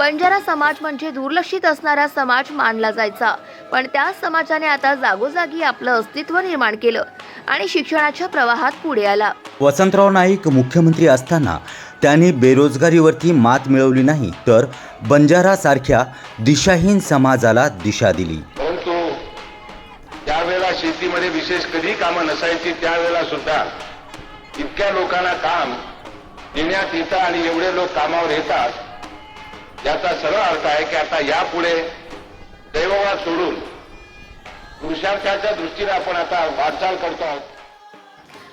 बंजारा समाज म्हणजे दुर्लक्षित असणारा समाज मानला जायचा. पण त्या समाजाने आता जागोजागी आपलं अस्तित्व निर्माण केलं आणि शिक्षणाच्या प्रवाहात पुढे आला. वसंतराव नाईक मुख्यमंत्री असताना त्यांनी बेरोजगारीवरती मात मिळवली नाही तर बंजारासारख्या दिशाहीन समाजाला दिशा दिली. परंतु त्यावेळेला शेतीमध्ये विशेष कधी कामं नसायची त्यावेळेला सुद्धा इतक्या लोकांना काम देण्यात येतं आणि एवढे लोक कामावर येतात याचा सरळ अर्थ आहे की आता यापुढे दैववाद सोडून पुरुषार्थाच्या दृष्टीने आपण आता वाटचाल करतो आहोत.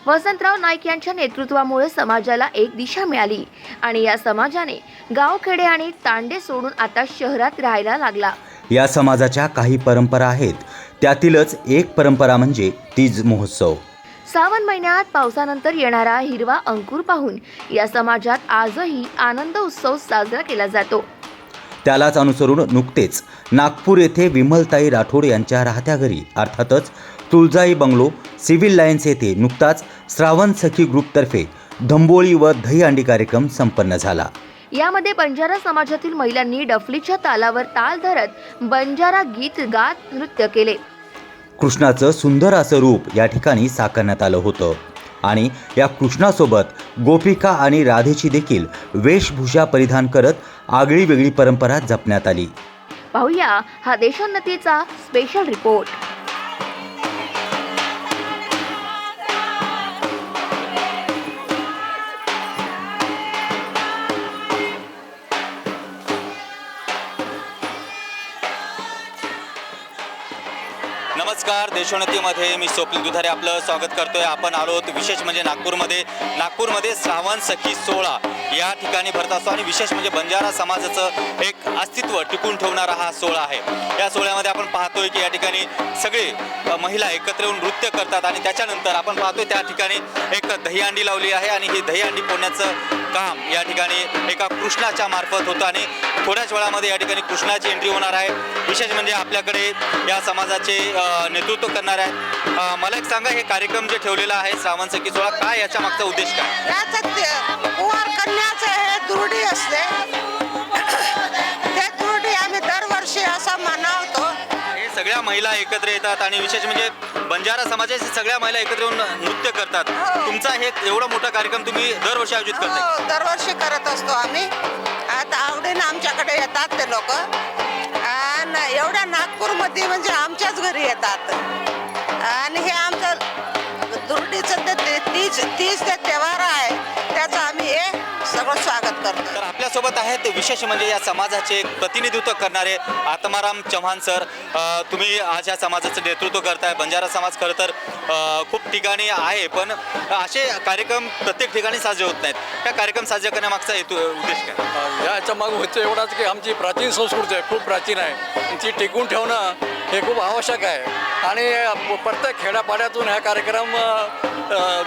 वसंतराव नाईक यांच्या नेतृत्वामुळे समाजाला एक दिशा मिळाली आणि या समाजाने गावखेडे आणि तांडे सोडून आता शहरात राहायला लागला. या समाजाच्या काही परंपरा आहेत. त्यातीलच एक परंपरा म्हणजे तीज महोत्सव. श्रावण महिन्यात पावसानंतर येणारा हिरवा अंकुर पाहून या समाजात आजही आनंद उत्सव साजरा केला जातो. त्यालाच अनुसरून नुकतेच नागपूर येथे विमलताई राठोड यांच्या राहत्या घरी अर्थातच तुळजाई बंगलो सिव्हिल लाईन्स येथे नुकताच श्रावण सखी ग्रुपतर्फे धंबोळी व दहीहंडी कार्यक्रम संपन्न झाला. यामध्ये बंजारा समाजातील महिलांनी डफलीच्या तालावर ताल धरत बंजारा गीत गात नृत्य केले. कृष्णाचं सुंदर असं रूप या ठिकाणी साकारण्यात आलं होतं. आणि या कृष्णासोबत गोपिका आणि राधेची देखील वेशभूषा परिधान करत आगळी वेगळी परंपरा जपण्यात आली. पाहूया हा देशोन्नतीचा स्पेशल रिपोर्ट नमस्कार देशोन्नतीमध्ये मी स्वप्नील दुधारे आपलं स्वागत करतोय. आपण आलोत विशेष म्हणजे नागपूरमध्ये. नागपूरमध्ये श्रावण सखी सोहळा या ठिकाणी भरत असतो आणि विशेष म्हणजे बंजारा समाजाचं एक अस्तित्व टिकून ठेवणारा हा सोहळा आहे. या सोहळ्यामध्ये आपण पाहतोय की या ठिकाणी सगळे महिला एकत्र येऊन नृत्य करतात आणि त्याच्यानंतर आपण पाहतोय त्या ठिकाणी एक दहीहंडी लावली आहे आणि ही दहीहंडी पोहण्याचं काम या ठिकाणी एका कृष्णाच्या मार्फत होतं आणि थोड्याच वेळामध्ये या ठिकाणी कृष्णाची एंट्री होणार आहे. विशेष म्हणजे आपल्याकडे या समाजाचे नेतृत्व करणार आहे अ, मला एक सांगा हे कार्यक्रम जे ठेवलेला आहे श्रावण सखी सोहळा काय याच्या मागचा उद्देश काय? याचं ते कुवार कन्याचं हे दुर्डी असते. ते दुर्डी आम्ही दरवर्षी असं मनावतो. हे सगळ्या महिला एकत्र येतात आणि विशेष म्हणजे बंजारा समाजाच्या सगळ्या महिला एकत्र येऊन नृत्य करतात. हो. तुमचा हे एवढा मोठा कार्यक्रम तुम्ही दरवर्षी आयोजित करताय. हो दरवर्षी करत असतो आम्ही. आता आवडीनं आमच्याकडे येतात ते लोक. ना एवढ्या नागपूरमध्ये म्हणजे आमच्याच घरी येतात. आणि हे आमचं दुर्डीचं ते तीच तीज ते त्योहार आहे. त्याचं आम्ही हे सगळं स्वागत करतो तर आपल्यासोबत आहेत विशेष म्हणजे या समाजाचे प्रतिनिधित्व करणारे आत्माराम चव्हाण सर. अ, तुम्ही आज या समाजाचं नेतृत्व करताय. बंजारा समाज खरं तर अ, खूप ठिकाणी आहे पण असे कार्यक्रम प्रत्येक ठिकाणी साजरे होत नाहीत. त्या कार्यक्रम साजरे करण्यामागचा हेतू उद्देश काय? याच्या मागं होतं एवढाच की आमची प्राचीन संस्कृती आहे खूप प्राचीन आहे. ती टिकून ठेवणं हे खूप आवश्यक आहे. आणि प्रत्येक खेड्यापाड्यातून हा कार्यक्रम अ,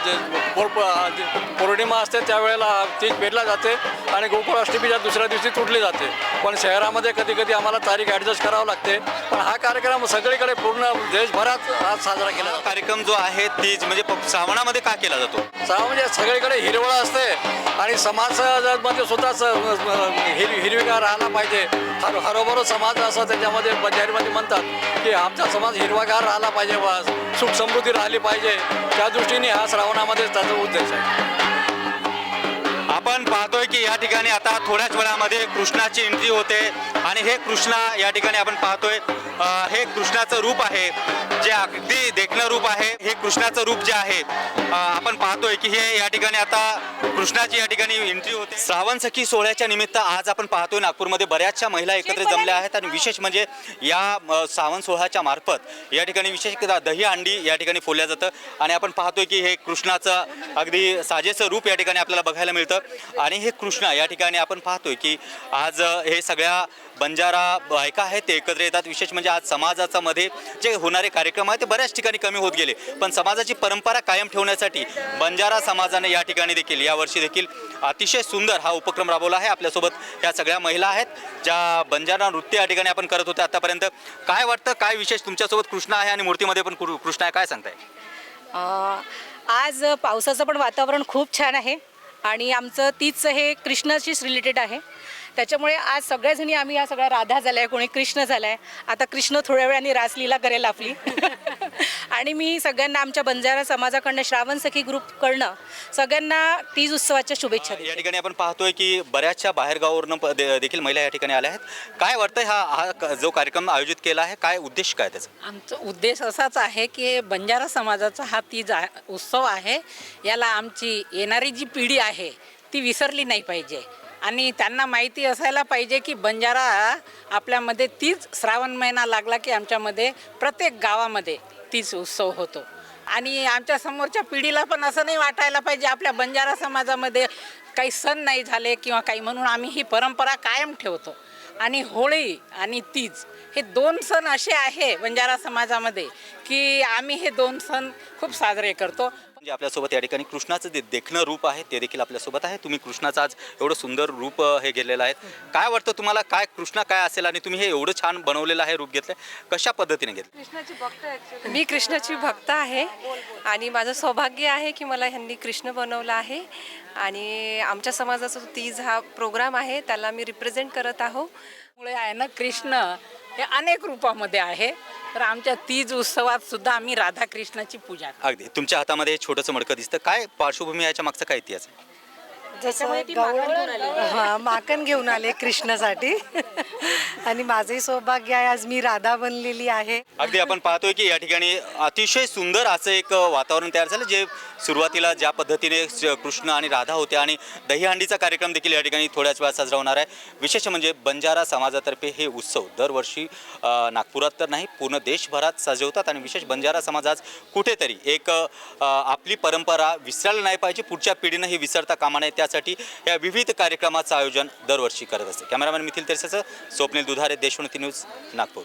जे पौर- जे पौर्णिमा असते त्यावेळेला तीच पेरला जाते आणि गोकुळाष्टमीच्या दुसऱ्या दिवशी तुटली जाते. पण शहरामध्ये कधी कधी आम्हाला तारीख ॲडजस्ट करावं लागते. पण हा कार्यक्रम सगळीकडे पूर्ण देशभरात आज साजरा केला जातो. कार्यक्रम जो आहे तीज म्हणजे प- श्रावणामध्ये का केला जातो? सहा म्हणजे सगळीकडे हिरवळ असते आणि समाजामध्ये सुद्धा स- हिर हिरवीगार राहायला पाहिजे. हर हरोबरो समाज असं त्याच्यामध्ये बजारीमध्ये म्हणतात की आमचा समाज हिरवागार राहिला पाहिजे बा. सुख समृद्धी राहिली पाहिजे. त्या दृष्टीने हा श्रावणामध्ये त्याचा उद्देश आहे. आपण पाहतोय की या ठिकाणी आता थोड्याच वेळामध्ये कृष्णाची एंट्री होते आणि हे कृष्णा या ठिकाणी आपण पाहतोय हे कृष्णाचं रूप आहे जे अगदी देखणं रूप आहे हे कृष्णाचं रूप जे आहे आपण पाहतोय की हे या ठिकाणी आता कृष्णाची या ठिकाणी एंट्री होते. श्रावण सखी सोहळ्याच्या निमित्त आज आपण पाहतोय नागपूरमध्ये बऱ्याचशा महिला एकत्र जमल्या आहेत आणि विशेष म्हणजे या श्रावण सोहळ्याच्या मार्फत या ठिकाणी विशेष दही अंडी या ठिकाणी फोडल्या जातं आणि आपण पाहतोय की हे कृष्णाचं अगदी साजेचं रूप या ठिकाणी आपल्याला बघायला मिळतं. आणि हे कृष्णा या ठिकाणी आपण पाहतोय की आज हे सगळ्या बंजारा बायका आहेत ते एकत्र येतात. विशेष म्हणजे आज समाजाचा मध्ये जे होणारे कार्यक्रम आहेत ते बऱ्याच ठिकाणी कमी होत गेले. पण समाजाची परंपरा कायम ठेवण्यासाठी बंजारा समाजाने या ठिकाणी देखील यावर्षी देखील अतिशय सुंदर हा उपक्रम राबवला आहे. आपल्यासोबत या सगळ्या महिला आहेत ज्या बंजारा नृत्य या ठिकाणी आपण करत होते आतापर्यंत. काय वाटतं काय विशेष तुमच्यासोबत कृष्ण आहे आणि मूर्तीमध्ये पण कृष्ण आहे काय सांगताय? आज पावसाचं पण वातावरण खूप छान आहे. आणि आमचं तीच हे कृष्णाशीच रिलेटेड आहे. त्याच्यामुळे आज सगळ्याजणी आम्ही या सगळ्या राधा झाल्या कोणी कृष्ण झालाय. आता कृष्ण थोड्या वेळाने रासलीला करेल आपली. आणि मी सगळ्यांना आमच्या बंजारा समाजाकडनं श्रावण सखी ग्रुपकडनं सगळ्यांना तीज उत्सवाच्या शुभेच्छा देते. या ठिकाणी आपण पाहतोय की बऱ्याचशा बाहेरगावावरून देखील महिला या ठिकाणी आल्या आहेत. काय वाटतंय हा हा क- जो कार्यक्रम आयोजित केला आहे काय उद्देश काय त्याचा? आमचा उद्देश असाच आहे की बंजारा समाजाचा हा तीज उत्सव आहे. याला आमची येणारी जी पिढी आहे ती विसरली नाही पाहिजे. आणि त्यांना माहिती असायला पाहिजे की बंजारा आपल्यामध्ये तीच श्रावण महिना लागला की आमच्यामध्ये प्रत्येक गावामध्ये तीच उत्सव होतो. आणि आमच्या समोरच्या पिढीला पण असं नाही वाटायला पाहिजे आपल्या बंजारा समाजामध्ये काही सण नाही झाले किंवा काही म्हणून आम्ही ही परंपरा कायम ठेवतो. आणि होळी आणि तीज हे दोन सण असे आहे बंजारा समाजामध्ये की आम्ही हे दोन सण खूप साजरे करतो. म्हणजे आपल्यासोबत या ठिकाणी कृष्णाचं जे देखणं रूप आहे ते देखील आपल्यासोबत आहे. तुम्ही कृष्णाचं आज एवढं सुंदर रूप हे गेलेलं आहे. काय वाटतं तुम्हाला? काय कृष्णा काय असेल आणि तुम्ही हे एवढं छान बनवलेलं आहे रूप घेतलं कशा पद्धतीने घेतलं? मी कृष्णाची भक्त आहे आणि माझं सौभाग्य आहे की मला ह्यांनी कृष्ण बनवलं आहे. आणि आमच्या समाजाचा जो तीज हा प्रोग्राम आहे त्याला मी रिप्रेझेंट करत आहो. मुळे आहे ना कृष्ण हे अनेक रूपामध्ये आहे. तर आमच्या तीज उत्सवात सुद्धा आम्ही राधाकृष्णाची पूजा करतो. अगदी. तुमच्या हातामध्ये हे छोटंसं मडकं दिसतं. काय पार्श्वभूमी याच्या मागचा काय इतिहास आहे? जसं हा माकन घेऊन आले कृष्णासाठी. आणि माझंही सौभाग्य आहे आज मी राधा बनलेली आहे. अगदी आपण पाहतोय की या ठिकाणी अतिशय सुंदर असं एक वातावरण तयार झालं जे सुरुवातीला ज्या पद्धतीने श- कृष्ण आणि राधा होते आणि दहीहंडीचा कार्यक्रम देखील या ठिकाणी थोड्याच वेळात साजरा होणार आहे. विशेष म्हणजे बंजारा समाजातर्फे हे उत्सव दरवर्षी अ, नागपुरात तर नाही पूर्ण देशभरात साजरे होतात आणि विशेष बंजारा समाज आज कुठेतरी एक अ, आपली परंपरा विसरायला नाही पाहिजे पुढच्या पिढीनं ही विसरता कामा नये त्यासाठी या विविध कार्यक्रमाचं आयोजन दरवर्षी करत असते. कॅमेरामॅन मिथिल तेरसेचं स्वप्नील दुधारे देशोन्नती न्यूज नागपूर.